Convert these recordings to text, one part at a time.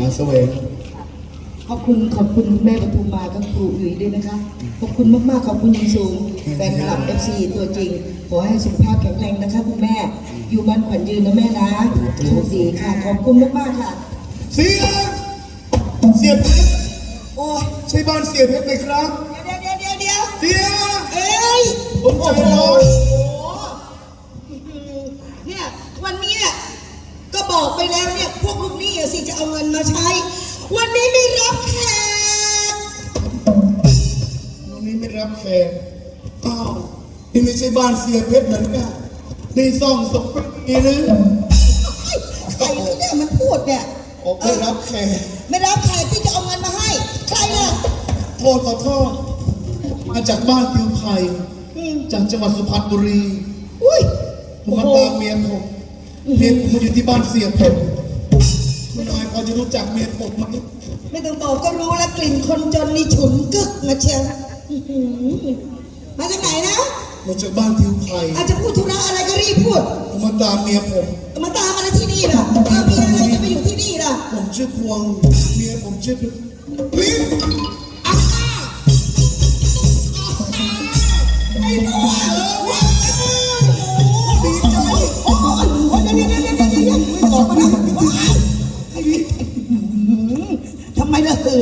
หาแสวงขอบคุณขอบคุณแม่ปทุมมากับครูอุ๋ยด้วยนะคะ ขอบคุณมากๆขอบคุณอยังสูงแฟนคลับ FC ตัวจริง ขอให้สุขภาพแข็งแรงนะคะคุณแม่ อยู่บ้านขวัญยืนนะแม่นะโชคดีค่ะ ขอบคุณมากๆค่ะเสียเสียเพชรโอ้ยใช่บ้านเสียเพชรไหมครับ เดี๋ยวเดี๋ยวเดี๋ยวเดี๋ยวเสียเอ้ยผมใจร้อน เนี่ยวันเนี้ยก็บอกไปแล้วเนี่ยพวกลูกหนี้อะสิจะเอาเงิน มาใช้ วันนี้ไม่รับแขกตรงนี้ไม่รับแขกอ้าวนี่ไม่ใช่บ้านเสียเพชรเหมือนกันนี่ซ่องสกปรกอีหรือใครเนี่ยมันพูดเนี่ยผมไม่รับแขกไม่รับแขกที่จะเอาเงินมาให้ ใครล่ะโทษขอโทษมาจากบ้านทิวไผ่จากจังหวัดสุพรรณบุรีอุ้ยผมมาตามเมียผมเมียผมมาอยู่ที่บ้านเสียเพชรคุณนาย พอจะรู้จักเมียผมไหมไม่ต้องบอกก็รู้แล้วกลิ่นคนจนนี่ฉุนกึกมาเชียวอื้อหือมาจากไหนนะมาจากบ้านทิวไผ่อาจจะพูดธุระอะไรก็รีบพูด ผมมาตามเมียผม มาตามอะไรที่นี่ล่ะตามมีอะไรจะมาอยู่ที่นี่ล่ะผมชื่อพวง เมียผมชื่อลิ้นอะไอ้หนูว้า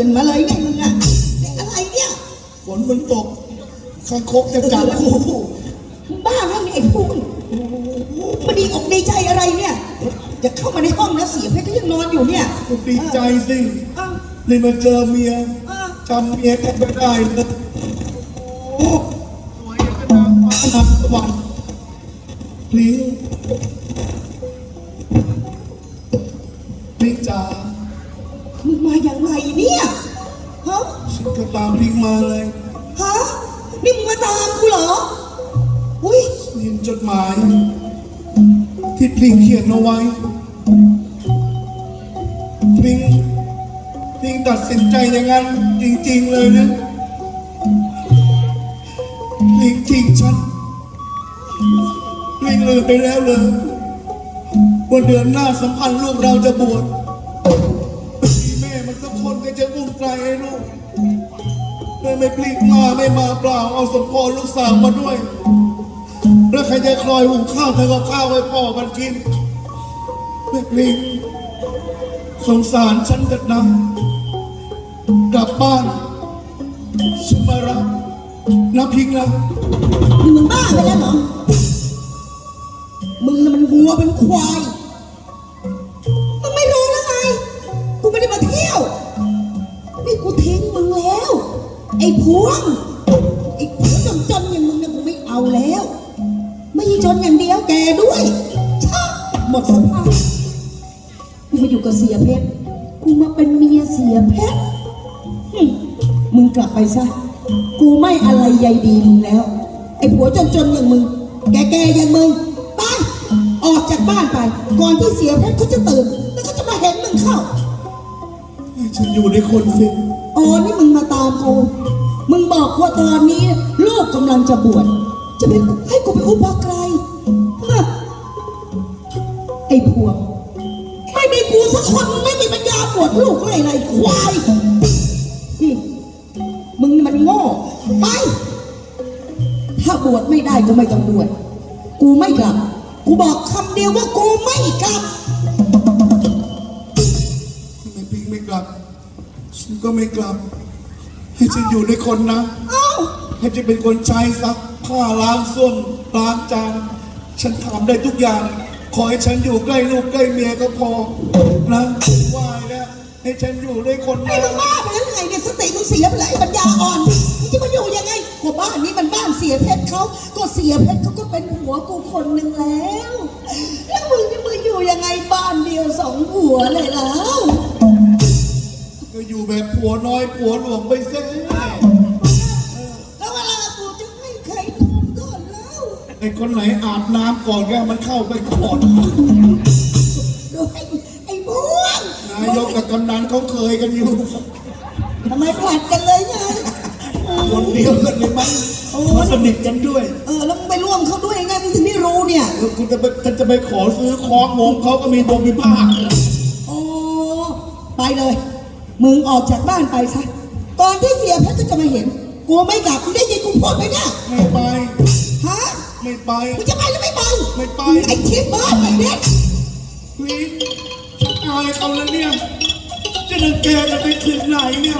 ตื่นมาเลยเนี่ยมึงอะเนี่ยอะไรเนี่ยฝนมันตกข้างคกจะกัดโอ้โหบ้าไงเนี่ยไอ้พูนมันดีอกดีใจอะไรเนี่ย จะเข้ามาในห้องแล้วเสียเพชรก็ยังนอนอยู่เนี่ยผมดีใจสิอ้าวเลยมาเจอเมียอ้าวจำเมียแทบไม่ได้เลยโอ้สวยอย่างกับนางฟ้านางสวรรค์ลิ้นลิ้นจ๋า มึงมาอย่างไรเนี่ยฮะฉันก็ตามลิงมาเลยฮะนี่มึงมาตามกูเหรอ อุ้ยเห็นจดหมาย ที่พลิงเขียนเอาไว้พลิงพลิงตัดสินใจอย่างนั้นจริง ๆ เลยนะพลิงทิ้งฉันพลิงลืมไปแล้วเลยว่าเดือนหน้าสัมพันธ์ลูกเราจะบวช มีแม่มันทุกคนก็จะอุ้มไกลให้ลูกเลยไม่พลิกมาไม่มาเปล่าเอาสมพรลูกสาวมาด้วย แล้วใครจะคอยหุงข้าวทำกับข้าวให้พ่อมันกินแม่พลิงสงสารฉันเถิดนะกลับบ้านฉันมารับนะพิงนะนี่มึงบ้าไปแล้วเหรอมึงน่ะมันวัวเป็นควาย อ้พวงไอ้พวงจนๆอย่างมึงเนี่ยกูไม่เอาแล้ว ไม่ใช่จนอย่างเดียวแกด้วยชาหมดสภาพกูมาอยู่กับเสียเพชรกูมาเป็นเมียเสียเพชรหึมึงกลับไปซะ กูไม่อะไรใยดีมึงแล้ว ไอ้ผัวจนๆอย่างมึง แก่ๆอย่างมึงไปออกจากบ้านไป ก่อนที่เสียเพชรเขาจะตื่น แล้วก็จะมาเห็นมึงเข้าให้ฉันอยู่ในคนสิ อ๋อ นี่มึงมาตามกู มึงบอกว่าตอนนี้ ลูกกำลังจะบวช จะไปให้กูไปอุปกรายไอ้พวงไม่มีกูสักคนไม่มีปัญญาบวชลูกเลยไรควาย มึงมันโง่ ไป ถ้าบวชไม่ได้ก็ไม่ต้องบวช กูไม่กลับ กูบอกคำเดียวว่ากูไม่กลับทำไมพิงไม่กลับ ฉันก็ไม่กลับ ให้ฉันอยู่ในคนนะเอ้าให้ฉันเป็นคนใช้ซักผ้าล้างส้วมล้างจานฉันทำได้ทุกอย่าง ขอให้ฉันอยู่ใกล้ลูกใกล้เมียก็พอนะไหวแล้วให้ฉันอยู่ด้วยคนไอ้นะมึงบ้าไปแล้วไงเนี่ยสติมึงเสียไปแล้วไอ้ปัญญาอ่อนมึงจะมาอยู่ยังไงก็บ้านนี้มันบ้านเสียเพชรเขาก็เสียเพชรเขาก็เป็นผัวกูคนหนึ่งแล้ว แล้วมึงจะมาอยู่ยังไงบ้านเดียวสองผัวเลยแล้วก็อยู่แบบ ผัวน้อยผัวหลวงไปซะแล้วเวลากูจะให้ใครนอนก่อนแล้วไอ้คนไหนอาบน้ำก่อนแกมันเข้าไปก่อนดูไอ้ไอ้บ้วงนายกกับกำนันเขาเคยกันอยู่ทำไมผลัดกันเลยไงคนเดียวกันเลยมั้งเขาสนิทกันด้วย เออแล้วมึงไปร่วมเขาด้วยไงมึงถึงได้รู้เนี่ยแล้วคุณจะไปฉันจะไปขอซื้อคล้องวงเขาก็มีวงมีผ้าคโอ้ไปเลย มึงออกจากบ้านไปซะ ก่อนที่เสียเพชรจะมาเห็น กูไม่กลับมึงได้ยินกูพูดไหมเนี่ย ไม่ไป ฮะ ไม่ไป มึงจะไปหรือไม่ไปไม่ไป ไอ้ทิพย์เบิร์ดไอ้เด็กพลีฉันอายเขาแล้วเนี่ย จะนังแกกันไปถึงไหนเนี่ย